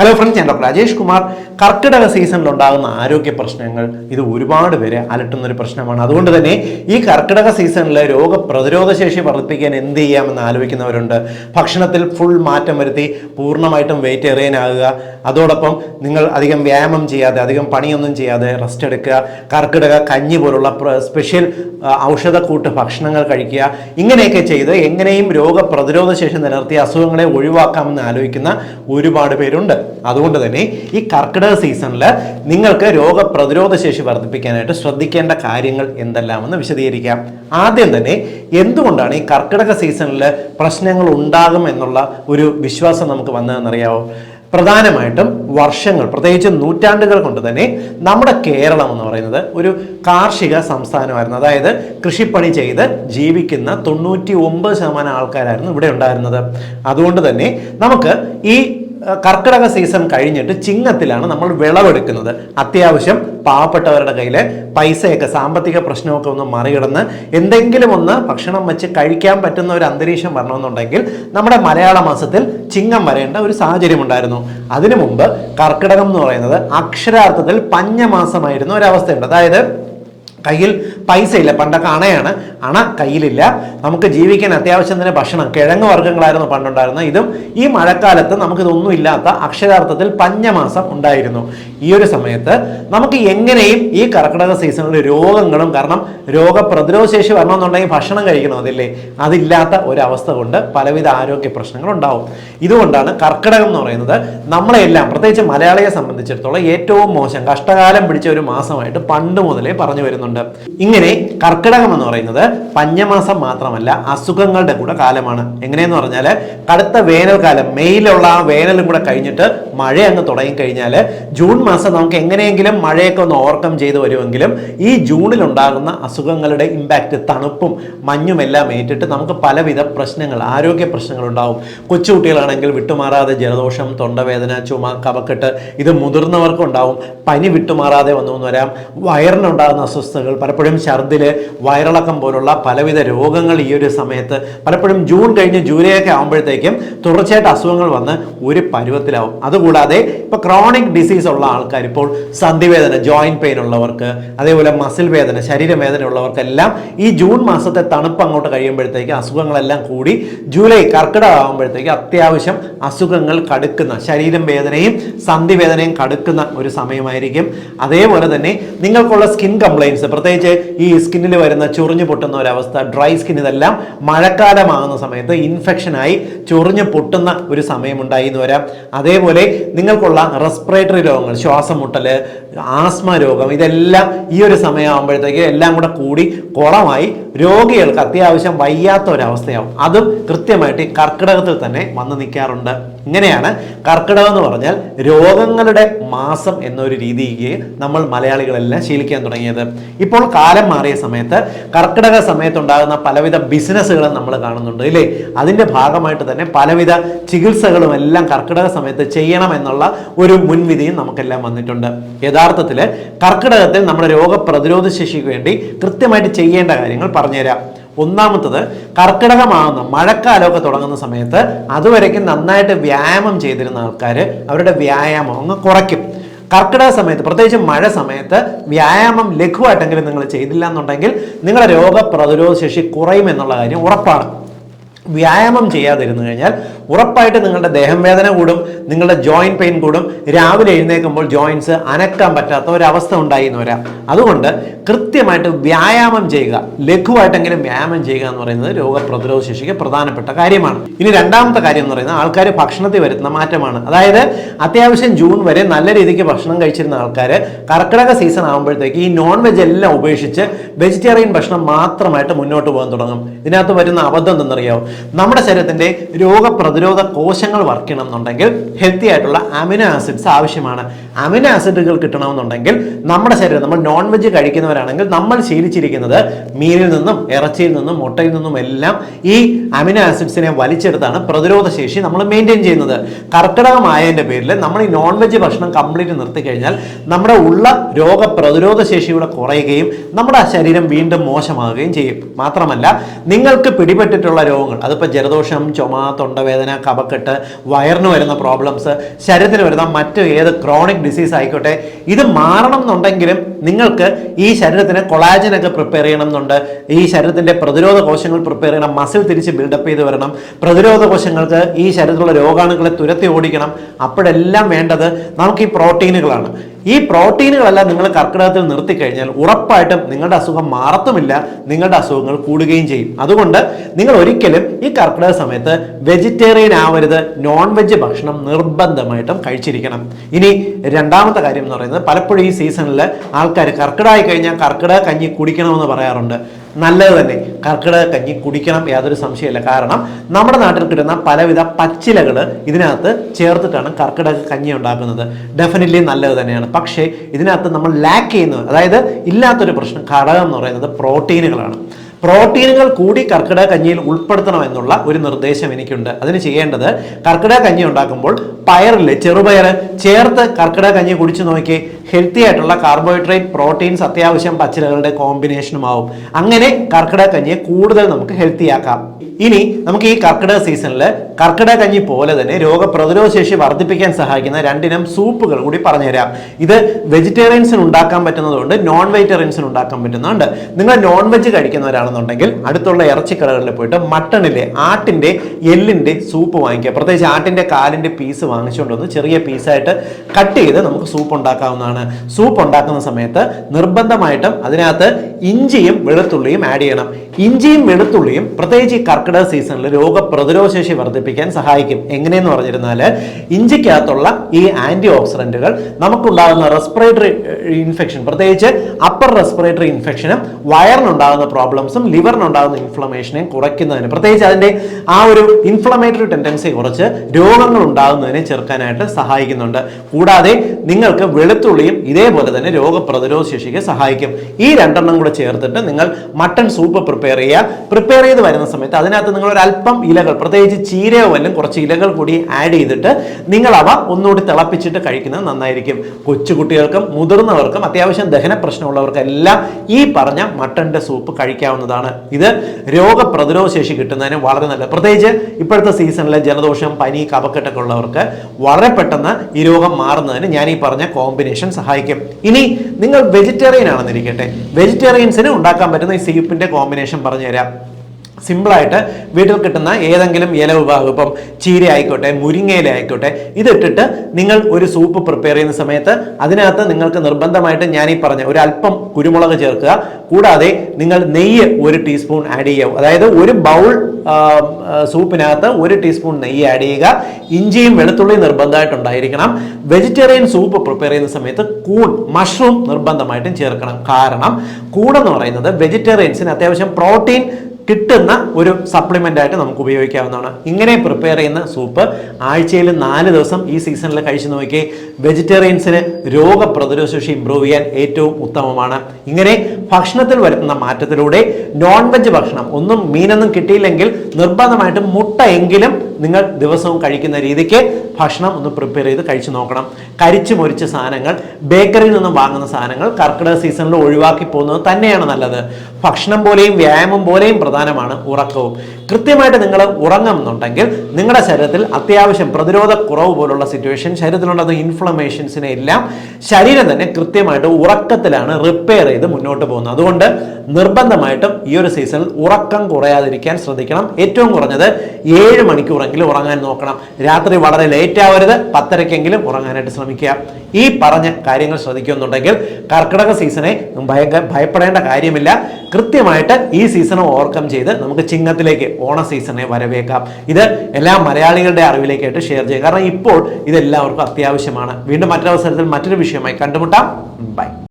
Hello friends ഞാൻ doctor Rajesh Kumar കർക്കിടക സീസണിൽ ഉണ്ടാകുന്ന ആരോഗ്യ പ്രശ്നങ്ങൾ ഇത് ഒരുപാട് പേരെ അലട്ടുന്ന ഒരു പ്രശ്നമാണ്. അതുകൊണ്ട് തന്നെ ഈ കർക്കിടക സീസണിൽ രോഗപ്രതിരോധ ശേഷി വർദ്ധിപ്പിക്കാൻ എന്ത് ചെയ്യാമെന്ന് ആലോചിക്കുന്നവരുണ്ട്. ഭക്ഷണത്തിൽ ഫുൾ മാറ്റം വരുത്തി പൂർണമായിട്ടും വെയിറ്റ് എറിയാനാകുക അതോടൊപ്പം നിങ്ങൾ അധികം വ്യായാമം ചെയ്യാതെ അധികം പണിയൊന്നും ചെയ്യാതെ റെസ്റ്റ് എടുക്കുക. കർക്കിടക കഞ്ഞി പോലുള്ള സ്പെഷ്യൽ ഔഷധക്കൂട്ട് ഭക്ഷണങ്ങൾ കഴിക്കുക. ഇങ്ങനെയൊക്കെ ചെയ്ത് എങ്ങനെയും രോഗപ്രതിരോധ ശേഷി നിലനിർത്തി അസുഖങ്ങളെ ഒഴിവാക്കാമെന്ന് ആലോചിക്കുന്ന ഒരുപാട് പേരുണ്ട്. അതുകൊണ്ട് തന്നെ ഈ കർക്കിടക സീസണിൽ നിങ്ങൾക്ക് രോഗപ്രതിരോധ ശേഷി വർദ്ധിപ്പിക്കാനായിട്ട് ശ്രദ്ധിക്കേണ്ട കാര്യങ്ങൾ എന്തെല്ലാമെന്ന് വിശദീകരിക്കാം. ആദ്യം തന്നെ എന്തുകൊണ്ടാണ് ഈ കർക്കിടക സീസണിൽ പ്രശ്നങ്ങൾ ഉണ്ടാകും എന്നുള്ള ഒരു വിശ്വാസം നമുക്ക് വന്നതെന്നറിയാവോ? പ്രധാനമായിട്ടും വർഷങ്ങൾ പ്രത്യേകിച്ച് നൂറ്റാണ്ടുകൾ കൊണ്ട് തന്നെ നമ്മുടെ കേരളം എന്ന് പറയുന്നത് ഒരു കാർഷിക സംസ്ഥാനമായിരുന്നു. അതായത് കൃഷിപ്പണി ചെയ്ത് ജീവിക്കുന്ന തൊണ്ണൂറ്റി ഒമ്പത് ശതമാനം ആൾക്കാരായിരുന്നു ഇവിടെ ഉണ്ടായിരുന്നത്. അതുകൊണ്ട് തന്നെ നമുക്ക് ഈ കർക്കിടക സീസൺ കഴിഞ്ഞിട്ട് ചിങ്ങത്തിലാണ് നമ്മൾ വിളവെടുക്കുന്നത്. അത്യാവശ്യം പാവപ്പെട്ടവരുടെ കയ്യിൽ പൈസയൊക്കെ സാമ്പത്തിക പ്രശ്നമൊക്കെ ഒന്ന് മറികടന്ന് എന്തെങ്കിലും ഒന്ന് ഭക്ഷണം വെച്ച് കഴിക്കാൻ പറ്റുന്ന ഒരു അന്തരീക്ഷം വരണമെന്നുണ്ടെങ്കിൽ നമ്മുടെ മലയാള മാസത്തിൽ ചിങ്ങം വരേണ്ട ഒരു സാഹചര്യം ഉണ്ടായിരുന്നു. അതിനു മുമ്പ് കർക്കിടകം എന്ന് പറയുന്നത് അക്ഷരാർത്ഥത്തിൽ പഞ്ഞമാസമായിരുന്ന ഒരവസ്ഥയുണ്ട്. അതായത് കയ്യിൽ പൈസ ഇല്ല പണ്ടൊക്കെ അണയാണ്. അണ കയ്യിലില്ല. നമുക്ക് ജീവിക്കാൻ അത്യാവശ്യം തന്നെ ഭക്ഷണം. കിഴങ്ങ് വർഗങ്ങളായിരുന്നു പണ്ടുണ്ടായിരുന്നത്. ഇതും ഈ മഴക്കാലത്ത് നമുക്കിതൊന്നും ഇല്ലാത്ത അക്ഷരാർത്ഥത്തിൽ പഞ്ഞമാസം ഉണ്ടായിരുന്നു. ഈ ഒരു സമയത്ത് നമുക്ക് എങ്ങനെയും ഈ കർക്കിടക സീസണിൽ രോഗങ്ങളും കാരണം രോഗപ്രതിരോധശേഷി വരണമെന്നുണ്ടെങ്കിൽ ഭക്ഷണം കഴിക്കണം അതില്ലേ? അതില്ലാത്ത ഒരവസ്ഥ കൊണ്ട് പലവിധ ആരോഗ്യ പ്രശ്നങ്ങൾ ഉണ്ടാവും. ഇതുകൊണ്ടാണ് കർക്കിടകം എന്ന് പറയുന്നത് നമ്മളെല്ലാം പ്രത്യേകിച്ച് മലയാളിയെ സംബന്ധിച്ചിടത്തോളം ഏറ്റവും മോശം കഷ്ടകാലം പിടിച്ച ഒരു മാസമായിട്ട് പണ്ട് മുതലേ പറഞ്ഞു വരുന്നുണ്ട്. ഇങ്ങനെ കർക്കിടകം എന്ന് പറയുന്നത് പഞ്ഞമാസം മാത്രമല്ല അസുഖങ്ങളുടെ കൂടെ കാലമാണ്. എങ്ങനെയെന്ന് പറഞ്ഞാൽ കടുത്ത വേനൽക്കാലം മെയ്യിലുള്ള ആ വേനലും കൂടെ കഴിഞ്ഞിട്ട് മഴ അങ്ങ് തുടങ്ങി കഴിഞ്ഞാൽ ജൂൺ മാസം നമുക്ക് എങ്ങനെയെങ്കിലും മഴയൊക്കെ ഒന്ന് ഓവർകം ചെയ്ത് വരുമെങ്കിലും ഈ ജൂണിൽ ഉണ്ടാകുന്ന അസുഖങ്ങളുടെ ഇമ്പാക്റ്റ് തണുപ്പും മഞ്ഞും എല്ലാം ഏറ്റിട്ട് നമുക്ക് പലവിധ പ്രശ്നങ്ങൾ ആരോഗ്യ പ്രശ്നങ്ങൾ ഉണ്ടാവും കൊച്ചുകുട്ടികളാണെങ്കിൽ വിട്ടുമാറാതെ ജലദോഷം തൊണ്ടവേദന ചുമ കഫക്കെട്ട് ഇത് മുതിർന്നവർക്കും ഉണ്ടാവും പനി വിട്ടുമാറാതെ വന്നു വരാം. വയറിനുണ്ടാകുന്ന അസ്വസ്ഥതകൾ പലപ്പോഴും ഛർദിൽ വയറിളക്കം പോലുള്ള പലവിധ രോഗങ്ങൾ ഈ ഒരു സമയത്ത് പലപ്പോഴും ജൂൺ കഴിഞ്ഞ് ജൂലൈ ഒക്കെ ആകുമ്പോഴത്തേക്കും തുടർച്ചയായിട്ട് അസുഖങ്ങൾ വന്ന് ഒരു പരുവത്തിലാവും. അതുകൂടാതെ ഇപ്പോൾ ക്രോണിക് ഡിസീസ് ഉള്ള ആൾക്കാർ ഇപ്പോൾ സന്ധിവേദന ജോയിന്റ് പെയിൻ ഉള്ളവർക്ക് അതേപോലെ മസിൽ വേദന ശരീരവേദന ഉള്ളവർക്കെല്ലാം ഈ ജൂൺ മാസത്തെ തണുപ്പ് അങ്ങോട്ട് കഴിയുമ്പോഴത്തേക്ക് അസുഖങ്ങളെല്ലാം കൂടി ജൂലൈ കർക്കിടക ആകുമ്പോഴത്തേക്ക് അത്യാവശ്യം അസുഖങ്ങൾ കടുക്കുന്ന ശരീരം വേദനയും സന്ധിവേദനയും കടുക്കുന്ന ഒരു സമയമായിരിക്കും. അതേപോലെ തന്നെ നിങ്ങൾക്കുള്ള സ്കിൻ കംപ്ലൈൻസ് പ്രത്യേകിച്ച് ഈ സ്കിന്നിൽ വരുന്ന ചൊറിഞ്ഞു പൊട്ടുന്ന ഒരവസ്ഥ ഡ്രൈ സ്കിൻ ഇതെല്ലാം മഴക്കാലമാകുന്ന സമയത്ത് ഇൻഫെക്ഷനായി ചൊറിഞ്ഞു പൊട്ടുന്ന ഒരു സമയമുണ്ടായി എന്ന് വരാം. അതേപോലെ നിങ്ങൾക്കുള്ള റെസ്പിറേറ്ററി രോഗങ്ങൾ ശ്വാസം മുട്ടൽ ആസ്മ രോഗം ഇതെല്ലാം ഈ ഒരു സമയമാകുമ്പോഴത്തേക്ക് എല്ലാം കൂടെ കൂടി കുളമായി രോഗികൾക്ക് അത്യാവശ്യം വയ്യാത്ത ഒരവസ്ഥയാവും. അതും കൃത്യമായിട്ട് ഈ കർക്കിടകത്തിൽ തന്നെ വന്ന് നിൽക്കാറുണ്ട്. ഇങ്ങനെയാണ് കർക്കിടകം എന്ന് പറഞ്ഞാൽ രോഗങ്ങളുടെ മാസം എന്നൊരു രീതിക്ക് നമ്മൾ മലയാളികളെല്ലാം ശീലിക്കാൻ തുടങ്ങിയത്. ഇപ്പോൾ കാലം മാറിയ സമയത്ത് കർക്കിടക സമയത്തുണ്ടാകുന്ന പലവിധ ബിസിനസ്സുകളും നമ്മൾ കാണുന്നുണ്ട് ഇല്ലേ? അതിന്റെ ഭാഗമായിട്ട് തന്നെ പലവിധ ചികിത്സകളും എല്ലാം കർക്കിടക സമയത്ത് ചെയ്യണം എന്നുള്ള ഒരു മുൻവിധിയും നമുക്കെല്ലാം വന്നിട്ടുണ്ട്. യഥാർത്ഥത്തിൽ കർക്കിടകത്തിൽ നമ്മുടെ രോഗപ്രതിരോധ ശേഷിക്ക് വേണ്ടി കൃത്യമായിട്ട് ചെയ്യേണ്ട കാര്യങ്ങൾ പറഞ്ഞുതരാം. ഒന്നാമത്തത് കർക്കിടകമാകുന്ന മഴക്കാലമൊക്കെ തുടങ്ങുന്ന സമയത്ത് അതുവരയ്ക്കും നന്നായിട്ട് വ്യായാമം ചെയ്തിരുന്ന ആൾക്കാർ അവരുടെ വ്യായാമം അങ്ങ് കുറയ്ക്കും. കർക്കിടക സമയത്ത് പ്രത്യേകിച്ച് മഴ സമയത്ത് വ്യായാമം ലഘുവായിട്ടെങ്കിലും നിങ്ങൾ ചെയ്തില്ല എന്നുണ്ടെങ്കിൽ നിങ്ങളുടെ രോഗപ്രതിരോധ ശേഷി കുറയും എന്നുള്ള കാര്യം ഉറപ്പാണ്. വ്യായാമം ചെയ്യാതിരുന്നു കഴിഞ്ഞാൽ ഉറപ്പായിട്ട് നിങ്ങളുടെ ദേഹം വേദന കൂടും നിങ്ങളുടെ ജോയിൻ പെയിൻ കൂടും. രാവിലെ എഴുന്നേൽക്കുമ്പോൾ ജോയിൻസ് അനക്കാൻ പറ്റാത്ത ഒരവസ്ഥ ഉണ്ടായി എന്ന് വരാം. അതുകൊണ്ട് കൃത്യമായിട്ട് വ്യായാമം ചെയ്യുക ലഘുവായിട്ടെങ്കിലും വ്യായാമം ചെയ്യുക എന്ന് പറയുന്നത് രോഗപ്രതിരോധ ശേഷിക്ക് പ്രധാനപ്പെട്ട കാര്യമാണ്. ഇനി രണ്ടാമത്തെ കാര്യം എന്ന് പറയുന്നത് ആൾക്കാർ ഭക്ഷണത്തിൽ വരുത്തുന്ന മാറ്റമാണ്. അതായത് അത്യാവശ്യം ജൂൺ വരെ നല്ല രീതിക്ക് ഭക്ഷണം കഴിച്ചിരുന്ന ആൾക്കാർ കർക്കിടക സീസൺ ആകുമ്പോഴത്തേക്ക് ഈ നോൺ വെജ് എല്ലാം ഉപേക്ഷിച്ച് വെജിറ്റേറിയൻ ഭക്ഷണം മാത്രമായിട്ട് മുന്നോട്ട് പോകാൻ തുടങ്ങും. ഇതിനകത്ത് വരുന്ന അബദ്ധം എന്തെന്നറിയാവും? നമ്മുടെ ശരീരത്തിന്റെ രോഗപ്രതിരോധ കോശങ്ങൾ വർക്ക് ചെയ്യണം എന്നുണ്ടെങ്കിൽ ഹെൽത്തി ആയിട്ടുള്ള അമിനോ ആസിഡ്സ് ആവശ്യമാണ്. അമിനോ ആസിഡുകൾ കിട്ടണമെന്നുണ്ടെങ്കിൽ നമ്മുടെ ശരീരം നമ്മൾ നോൺ വെജ് കഴിക്കുന്നവരാണെങ്കിൽ നമ്മൾ ശീലിച്ചിരിക്കുന്നത് മീനിൽ നിന്നും ഇറച്ചിയിൽ നിന്നും മുട്ടയിൽ നിന്നും എല്ലാം ഈ അമിനോ ആസിഡ്സിനെ വലിച്ചെടുത്താണ് പ്രതിരോധ ശേഷി നമ്മൾ മെയിന്റെയിൻ ചെയ്യുന്നത്. കർക്കിടകമായതിന്റെ പേരിൽ നമ്മൾ ഈ നോൺ വെജ് ഭക്ഷണം കംപ്ലീറ്റ് നിർത്തി കഴിഞ്ഞാൽ നമ്മുടെ ഉള്ള രോഗപ്രതിരോധ ശേഷിയുടെ കുറയുകയും നമ്മുടെ ശരീരം വീണ്ടും മോശമാകുകയും ചെയ്യും. മാത്രമല്ല നിങ്ങൾക്ക് പിടിപെട്ടിട്ടുള്ള രോഗങ്ങൾ അതിപ്പോൾ ജലദോഷം ചുമ തൊണ്ടവേദന തലവേദന കഫക്കെട്ട് വയറിന് വരുന്ന പ്രോബ്ലംസ് ശരീരത്തിന് വരുന്ന മറ്റു ഏത് ക്രോണിക് ഡിസീസ് ആയിക്കോട്ടെ ഇത് മാറണം എന്നുണ്ടെങ്കിലും നിങ്ങൾക്ക് ഈ ശരീരത്തിന് കൊളാജനൊക്കെ പ്രിപ്പയർ ചെയ്യണം എന്നുണ്ട്. ഈ ശരീരത്തിന്റെ പ്രതിരോധ കോശങ്ങൾ പ്രിപ്പയർ ചെയ്യണം മസിൽ തിരിച്ച് ബിൽഡപ്പ് ചെയ്ത് വരണം. പ്രതിരോധ കോശങ്ങൾക്ക് ഈ ശരീരത്തിലുള്ള രോഗാണുക്കളെ തുരത്തി ഓടിക്കണം. അപ്പോഴെല്ലാം വേണ്ടത് നമുക്ക് ഈ പ്രോട്ടീനുകളാണ് ഈ പ്രോട്ടീനുകളെല്ലാം നിങ്ങൾ കർക്കിടകത്തിൽ നിർത്തിക്കഴിഞ്ഞാൽ ഉറപ്പായിട്ടും നിങ്ങളുടെ അസുഖം മാറത്തുമില്ല നിങ്ങളുടെ അസുഖങ്ങൾ കൂടുകയും ചെയ്യും. അതുകൊണ്ട് നിങ്ങൾ ഒരിക്കലും ഈ കർക്കിടക സമയത്ത് വെജിറ്റേറിയൻ ആവരുത് നോൺ വെജ് ഭക്ഷണം നിർബന്ധമായിട്ടും കഴിച്ചിരിക്കണം. ഇനി രണ്ടാമത്തെ കാര്യം എന്ന് പറയുന്നത് പലപ്പോഴും ഈ സീസണിൽ ആൾക്കാർ കർക്കിടായി കഴിഞ്ഞാൽ കർക്കിടക കഞ്ഞി കുടിക്കണമെന്ന് പറയാറുണ്ട്. നല്ലത് തന്നെ. കർക്കിടക കഞ്ഞി കുടിക്കണം യാതൊരു സംശയമില്ല കാരണം നമ്മുടെ നാട്ടിൽ കിട്ടുന്ന പലവിധ പച്ചിലകൾ ഇതിനകത്ത് ചേർത്തിട്ടാണ് കർക്കിടക കഞ്ഞി ഉണ്ടാക്കുന്നത്. ഡെഫിനറ്റ്ലി നല്ലത് തന്നെയാണ്. പക്ഷേ ഇതിനകത്ത് നമ്മൾ ലാക്ക് ചെയ്യുന്നത് അതായത് ഇല്ലാത്തൊരു പ്രശ്നം ഘടകം എന്ന് പറയുന്നത് പ്രോട്ടീനുകളാണ്. പ്രോട്ടീനുകൾ കൂടി കർക്കിടക കഞ്ഞിയിൽ ഉൾപ്പെടുത്തണം എന്നുള്ള ഒരു നിർദ്ദേശം എനിക്കുണ്ട്. അതിന് ചെയ്യേണ്ടത് കർക്കിടക കഞ്ഞി ഉണ്ടാക്കുമ്പോൾ പയറിൽ ചെറുപയർ ചേർത്ത് കർക്കിടക കഞ്ഞി കുടിച്ചു നോക്കി. ഹെൽത്തി ആയിട്ടുള്ള കാർബോഹൈഡ്രേറ്റ് പ്രോട്ടീൻസ് അത്യാവശ്യം പച്ചിലകളുടെ കോമ്പിനേഷനും ആവും അങ്ങനെ കർക്കിടക കഞ്ഞിയെ കൂടുതൽ നമുക്ക് ഹെൽത്തി ആക്കാം. ഇനി നമുക്ക് ഈ കർക്കിടക സീസണിൽ കർക്കിടക കഞ്ഞി പോലെ തന്നെ രോഗപ്രതിരോധ ശേഷി വർദ്ധിപ്പിക്കാൻ സഹായിക്കുന്ന രണ്ടിനം സൂപ്പുകൾ കൂടി പറഞ്ഞുതരാം. ഇത് വെജിറ്റേറിയൻസിന് ഉണ്ടാക്കാൻ പറ്റുന്നതുകൊണ്ട് നോൺ വെജിറ്റേറിയൻസിന് ഉണ്ടാക്കാൻ പറ്റുന്നതുണ്ട്. നിങ്ങൾ നോൺ വെജ് കഴിക്കുന്നവരാണെന്നുണ്ടെങ്കിൽ അടുത്തുള്ള ഇറച്ചിക്കടകളിൽ പോയിട്ട് മട്ടണിലെ ആട്ടിന്റെ എല്ലിന്റെ സൂപ്പ് വാങ്ങിക്കുക. പ്രത്യേകിച്ച് ആട്ടിന്റെ കാലിന്റെ പീസ് വാങ്ങിച്ചുകൊണ്ട് വന്ന് ചെറിയ പീസായിട്ട് കട്ട് ചെയ്ത് നമുക്ക് സൂപ്പ് ഉണ്ടാക്കാവുന്നതാണ്. സൂപ്പ് ഉണ്ടാക്കുന്ന സമയത്ത് നിർബന്ധമായിട്ടും അതിനകത്ത് ഇഞ്ചിയും വെളുത്തുള്ളിയും ആഡ് ചെയ്യണം. ഇഞ്ചിയും വെളുത്തുള്ളിയും പ്രത്യേകിച്ച് ഈ കർക്കിടക സീസണിൽ രോഗപ്രതിരോധ ശേഷി വർദ്ധിപ്പിക്കാൻ സഹായിക്കും. എങ്ങനെയെന്ന് പറഞ്ഞിരുന്നാൽ ഇഞ്ചിക്കകത്തുള്ള ഈ ആന്റി ഓക്സിഡന്റുകൾ നമുക്കുണ്ടാകുന്ന റെസ്പിറേറ്ററി ഇൻഫെക്ഷൻ പ്രത്യേകിച്ച് അപ്പർ റെസ്പിറേറ്ററി ഇൻഫെക്ഷനും വയറിനുണ്ടാകുന്ന പ്രോബ്ലംസും ലിവറിനുണ്ടാകുന്ന ഇൻഫ്ലമേഷനെ കുറയ്ക്കുന്നതിന് പ്രത്യേകിച്ച് അതിന്റെ ആ ഒരു ഇൻഫ്ലമേറ്ററി ടെൻഡൻസി കുറച്ച് രോഗങ്ങൾ ഉണ്ടാകുന്നതിനെ ചെറുക്കാനായിട്ട് സഹായിക്കുന്നുണ്ട്. കൂടാതെ നിങ്ങൾക്ക് വെളുത്തുള്ളിയും ഇതേപോലെ തന്നെ രോഗപ്രതിരോധ ശേഷിക്ക് സഹായിക്കും. ഈ രണ്ടെണ്ണം കൂടെ ചേർത്തിട്ട് നിങ്ങൾ മട്ടൺ സൂപ്പ് പ്രിപ്പയർ ചെയ്യുക. പ്രിപ്പയർ ചെയ്ത് വരുന്ന സമയത്ത് അതിനകത്ത് നിങ്ങൾ ഒരു അല്പം ഇലകൾ പ്രത്യേകിച്ച് ചീരയോ വല്ലതും കുറച്ച് ഇലകൾ കൂടി ആഡ് ചെയ്തിട്ട് നിങ്ങൾ അവ ഒന്നുകൂടി തിളപ്പിച്ചിട്ട് കഴിക്കുന്നത് നന്നായിരിക്കും. കൊച്ചുകുട്ടികൾക്കും മുതിർന്നവർക്കും അത്യാവശ്യം ദഹന പ്രശ്നമുള്ളവർക്കെല്ലാം ഈ പറഞ്ഞ മട്ടന്റെ സൂപ്പ് കഴിക്കാവുന്നതാണ് ഇത് രോഗപ്രതിരോധ ശേഷി കിട്ടുന്നതിന് വളരെ നല്ല. പ്രത്യേകിച്ച് ഇപ്പോഴത്തെ സീസണിലെ ജലദോഷം പനി കപക്കെട്ടൊക്കെ ഉള്ളവർക്ക് വളരെ പെട്ടെന്ന് ഈ രോഗം മാറുന്നതിന് ഞാൻ ഈ പറഞ്ഞ കോമ്പിനേഷൻ സഹായിക്കും. ഇനി നിങ്ങൾ വെജിറ്റേറിയൻ ആണെന്നിരിക്കട്ടെ. വെജിറ്റേറിയൻസിന് ഉണ്ടാക്കാൻ പറ്റുന്ന ഈ സീപ്പിന്റെ കോമ്പിനേഷൻ പറഞ്ഞുതരാം. സിമ്പിളായിട്ട് വീട്ടിൽ കിട്ടുന്ന ഏതെങ്കിലും ഇല വിഭാഗം ഇപ്പം ചീര ആയിക്കോട്ടെ മുരിങ്ങയില ആയിക്കോട്ടെ ഇതിട്ടിട്ട് നിങ്ങൾ ഒരു സൂപ്പ് പ്രിപ്പയർ ചെയ്യുന്ന സമയത്ത് അതിനകത്ത് നിങ്ങൾക്ക് നിർബന്ധമായിട്ട് ഞാൻ ഈ പറഞ്ഞ ഒരു അല്പം കുരുമുളക് ചേർക്കുക. കൂടാതെ നിങ്ങൾ നെയ്യ് ഒരു ടീസ്പൂൺ ആഡ് ചെയ്യാവും അതായത് ഒരു ബൗൾ സൂപ്പിനകത്ത് ഒരു ടീസ്പൂൺ നെയ്യ് ആഡ് ചെയ്യുക. ഇഞ്ചിയും വെളുത്തുള്ളിയും നിർബന്ധമായിട്ടുണ്ടായിരിക്കണം വെജിറ്റേറിയൻ സൂപ്പ് പ്രിപ്പയർ ചെയ്യുന്ന സമയത്ത് കൂൺ മഷ്റൂം നിർബന്ധമായിട്ടും ചേർക്കണം. കാരണം കൂടെന്ന് പറയുന്നത് വെജിറ്റേറിയൻസിന് അത്യാവശ്യം പ്രോട്ടീൻ കിട്ടുന്ന ഒരു സപ്ലിമെന്റ് ആയിട്ട് നമുക്ക് ഉപയോഗിക്കാവുന്നതാണ്. ഇങ്ങനെ പ്രിപ്പയർ ചെയ്യുന്ന സൂപ്പ് ആഴ്ചയിൽ നാല് ദിവസം ഈ സീസണിൽ കഴിച്ചു നോക്കി വെജിറ്റേറിയൻസിന് രോഗപ്രതിരോധ ശേഷി ഇമ്പ്രൂവ് ചെയ്യാൻ ഏറ്റവും ഉത്തമമാണ്. ഇങ്ങനെ ഭക്ഷണത്തിൽ വരുത്തുന്ന മാറ്റത്തിലൂടെ നോൺ വെജ് ഭക്ഷണം ഒന്നും മീനൊന്നും കിട്ടിയില്ലെങ്കിൽ നിർബന്ധമായിട്ടും മുട്ട എങ്കിലും നിങ്ങൾ ദിവസവും കഴിക്കുന്ന രീതിക്ക് ഭക്ഷണം ഒന്ന് പ്രിപ്പയർ ചെയ്ത് കഴിച്ചു നോക്കണം. കരിച്ചു മൊരിച്ച സാധനങ്ങൾ ബേക്കറിയിൽ നിന്നും വാങ്ങുന്ന സാധനങ്ങൾ കർക്കിടക സീസണിൽ ഒഴിവാക്കി പോകുന്നത് തന്നെയാണ് നല്ലത്. ഭക്ഷണം പോലെയും വ്യായാമം പോലെയും പ്രധാനമാണ് ഉറക്കവും. കൃത്യമായിട്ട് നിങ്ങൾ ഉറങ്ങുന്നുണ്ടെങ്കിൽ നിങ്ങളുടെ ശരീരത്തിൽ അത്യാവശ്യം പ്രതിരോധ കുറവ് പോലുള്ള സിറ്റുവേഷൻ ശരീരത്തിലുണ്ടാകുന്ന ഇൻഫ്ലമേഷൻസിനെ എല്ലാം ശരീരം തന്നെ കൃത്യമായിട്ട് ഉറക്കത്തിലാണ് റിപ്പയർ ചെയ്ത് മുന്നോട്ട് പോകുന്നത്. അതുകൊണ്ട് നിർബന്ധമായിട്ടും ഈ ഒരു സീസണിൽ ഉറക്കം കുറയാതിരിക്കാൻ ശ്രദ്ധിക്കണം. ഏറ്റവും കുറഞ്ഞത് ഏഴ് മണിക്കൂറെങ്കിലും ഉറങ്ങാൻ നോക്കണം. രാത്രി വളരെ ലേറ്റ് ആവരുത് പത്തരയ്ക്കെങ്കിലും ഉറങ്ങാനായിട്ട് ശ്രമിക്കുക. ഈ പറഞ്ഞ കാര്യങ്ങൾ ശ്രദ്ധിക്കുന്നുണ്ടെങ്കിൽ കർക്കിടക സീസണെ ഭയങ്ക ഭയപ്പെടേണ്ട കാര്യമില്ല. കൃത്യമായിട്ട് ഈ സീസൺ ഓവർകം ചെയ്ത് നമുക്ക് ചിങ്ങത്തിലേക്ക് ഓണ സീസണെ വരവേക്കാം ഇത് എല്ലാ മലയാളികളുടെ അറിവിലേക്കായിട്ട് ഷെയർ ചെയ്യുക കാരണം ഇപ്പോൾ ഇതെല്ലാവർക്കും അത്യാവശ്യമാണ്. വീണ്ടും മറ്റൊരവസരത്തിൽ മറ്റൊരു വിഷയമായി കണ്ടുമുട്ടാം. ബൈ.